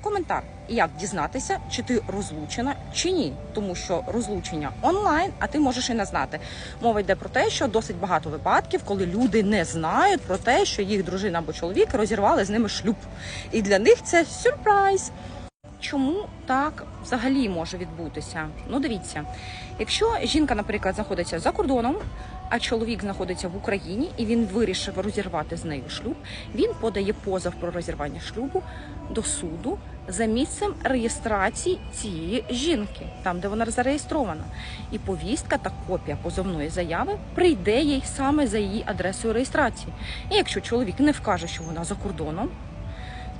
коментар, як дізнатися, чи ти розлучена чи ні, тому що розлучення онлайн, а ти можеш і не знати. Мова йде про те, що досить багато випадків, коли люди не знають про те, що їх дружина або чоловік розірвали з ними шлюб, і для них це сюрприз. Чому так взагалі може відбутися? Ну, дивіться, якщо жінка, наприклад, знаходиться за кордоном, а чоловік знаходиться в Україні і він вирішив розірвати з нею шлюб, він подає позов про розірвання шлюбу до суду за місцем реєстрації цієї жінки, там де вона зареєстрована. І повістка та копія позовної заяви прийде їй саме за її адресою реєстрації. І якщо чоловік не вкаже, що вона за кордоном,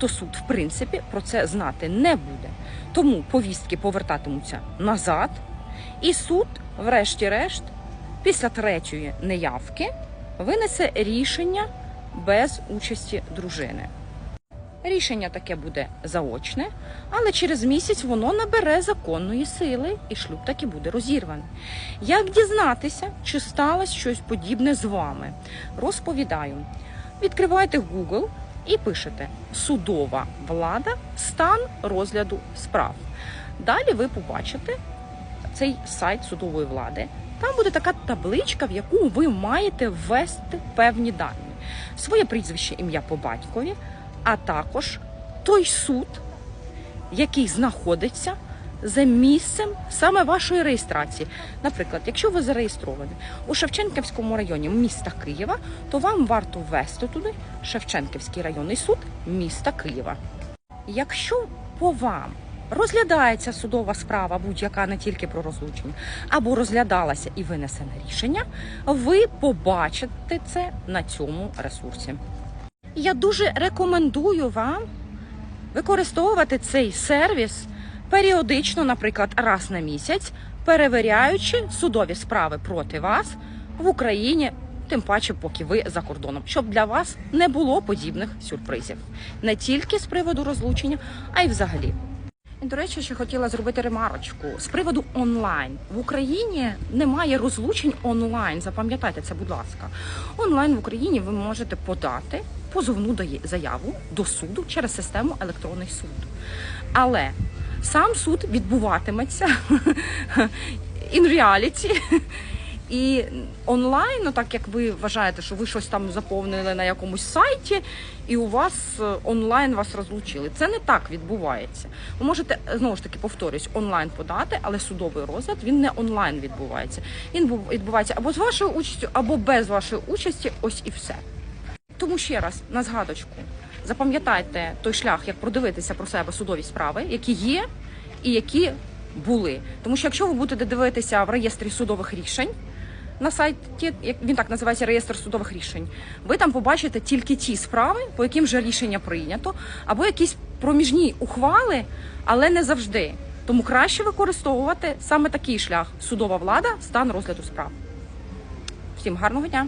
то суд, в принципі, про це знати не буде. Тому повістки повертатимуться назад, і суд, врешті-решт, після третьої неявки, винесе рішення без участі дружини. Рішення таке буде заочне, але через місяць воно набере законної сили і шлюб таки буде розірваний. Як дізнатися, чи сталося щось подібне з вами? Розповідаю. Відкривайте Google і пишете судова влада, стан розгляду справ. Далі ви побачите цей сайт судової влади. Там буде така табличка, в яку ви маєте ввести певні дані: своє прізвище, ім'я по батькові, а також той суд, який знаходиться за місцем саме вашої реєстрації. Наприклад, якщо ви зареєстровані у Шевченківському районі міста Києва, то вам варто ввести туди Шевченківський районний суд міста Києва. Якщо по вам розглядається судова справа, будь-яка не тільки про розлучення, або розглядалася і винесене рішення, ви побачите це на цьому ресурсі. Я дуже рекомендую вам використовувати цей сервіс періодично, наприклад, раз на місяць, перевіряючи судові справи проти вас в Україні, тим паче, поки ви за кордоном, щоб для вас не було подібних сюрпризів не тільки з приводу розлучення, а й взагалі. І, До речі, ще хотіла зробити ремарочку з приводу онлайн в Україні немає розлучень онлайн. Запам'ятайте це, будь ласка. Онлайн в Україні ви можете подати позовну заяву до суду через систему електронний суд. Але сам суд відбуватиметься in reality. І онлайн, ну так як ви вважаєте, що ви щось там заповнили на якомусь сайті, і у вас е, онлайн вас розлучили. Це не так відбувається. Ви можете е, знову ж таки повторюсь, онлайн подати, але судовий розгляд він не онлайн відбувається. Він бу- відбувається або з вашою участю, або без вашої участі. Ось і все. Тому ще раз на згадочку запам'ятайте той шлях, як продивитися про себе судові справи, які є і які були. Тому що якщо ви будете дивитися в реєстрі судових рішень на сайті, як він так називається реєстр судових рішень, ви там побачите тільки ті справи, по яким вже рішення прийнято, або якісь проміжні ухвали, але не завжди. Тому краще використовувати саме такий шлях судова влада, стан розгляду справ. Всім гарного дня!